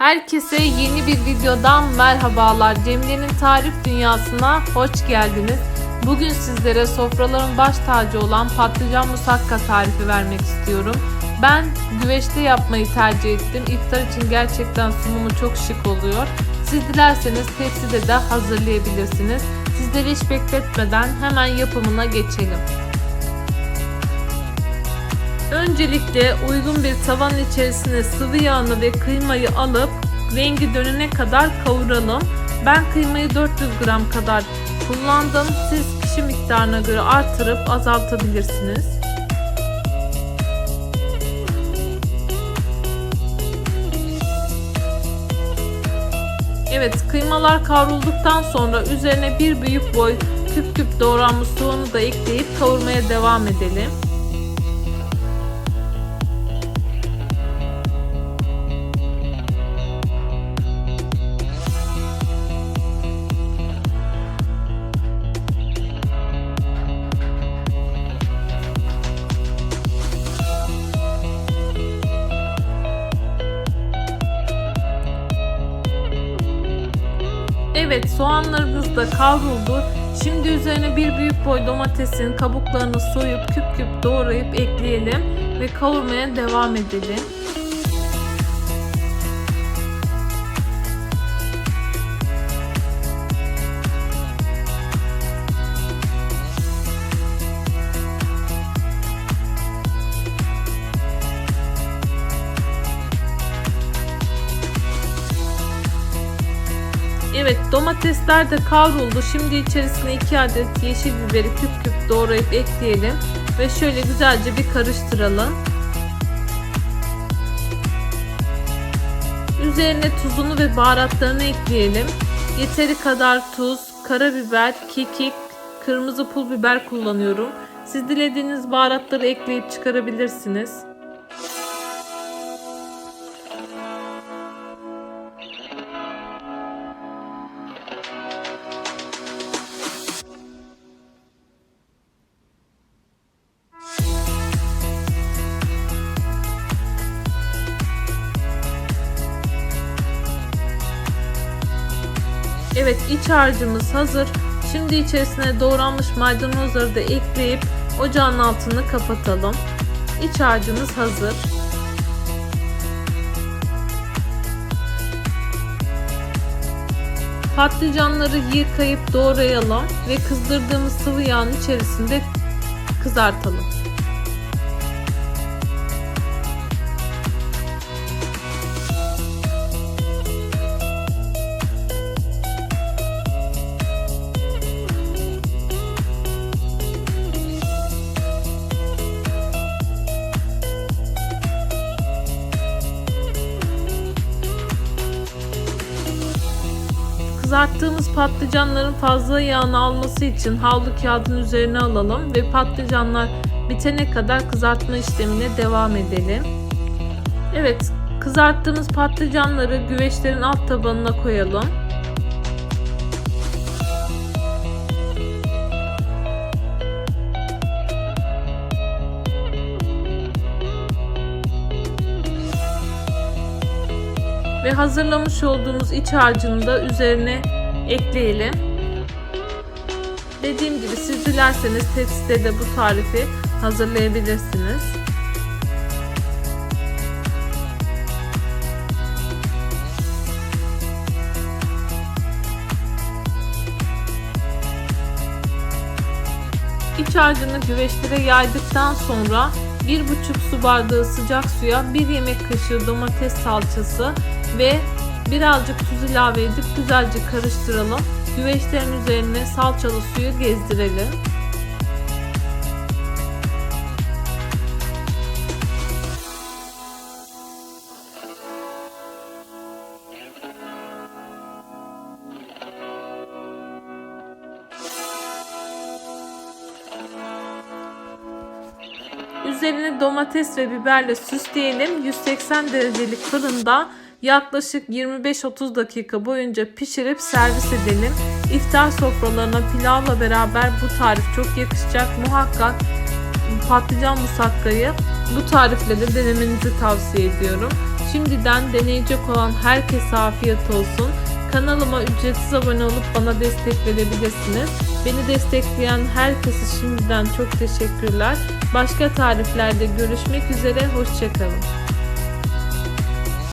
Herkese yeni bir videodan merhabalar. Cemile'nin tarif dünyasına hoş geldiniz. Bugün sizlere sofraların baş tacı olan patlıcan musakka tarifi vermek istiyorum. Ben güveçte yapmayı tercih ettim. İftar için gerçekten sunumu çok şık oluyor. Siz dilerseniz tepside de hazırlayabilirsiniz. Sizleri hiç bekletmeden hemen yapımına geçelim. Öncelikle uygun bir tavanın içerisine sıvı yağını ve kıymayı alıp rengi dönene kadar kavuralım. Ben kıymayı 400 gram kadar kullandım. Siz kişi miktarına göre artırıp azaltabilirsiniz. Evet kıymalar kavrulduktan sonra üzerine bir büyük boy küp küp doğranmış soğanı da ekleyip kavurmaya devam edelim. Evet soğanlarımız da kavruldu. Şimdi üzerine bir büyük boy domatesin kabuklarını soyup küp küp doğrayıp ekleyelim ve kavurmaya devam edelim. Evet domatesler de kavruldu. Şimdi içerisine 2 adet yeşil biberi küp küp doğrayıp ekleyelim. Ve şöyle güzelce bir karıştıralım. Üzerine tuzunu ve baharatlarını ekleyelim. Yeteri kadar tuz, karabiber, kekik, kırmızı pul biber kullanıyorum. Siz dilediğiniz baharatları ekleyip çıkarabilirsiniz. Evet iç harcımız hazır. Şimdi içerisine doğranmış maydanozları da ekleyip ocağın altını kapatalım. İç harcımız hazır. Patlıcanları yıkayıp doğrayalım ve kızdırdığımız sıvı yağın içerisinde kızartalım. Kızarttığımız patlıcanların fazla yağını alması için havlu kağıdın üzerine alalım ve patlıcanlar bitene kadar kızartma işlemine devam edelim. Evet, kızarttığımız patlıcanları güveçlerin alt tabanına koyalım. Ve hazırlamış olduğumuz iç harcını da üzerine ekleyelim. Dediğim gibi siz dilerseniz tepside de bu tarifi hazırlayabilirsiniz. İç harcını güveçlere yaydıktan sonra 1,5 su bardağı sıcak suya 1 yemek kaşığı domates salçası ve birazcık tuz ilave edip güzelce karıştıralım. Güveçlerin üzerine salçalı suyu gezdirelim. Üzerine domates ve biberle süsleyelim. 180 derecelik fırında yaklaşık 25-30 dakika boyunca pişirip servis edelim. İftar sofralarına pilavla beraber bu tarif çok yakışacak. Muhakkak patlıcan musakkayı bu tarifle de denemenizi tavsiye ediyorum. Şimdiden deneyecek olan herkese afiyet olsun. Kanalıma ücretsiz abone olup bana destek verebilirsiniz. Beni destekleyen herkese şimdiden çok teşekkürler. Başka tariflerde görüşmek üzere, hoşçakalın.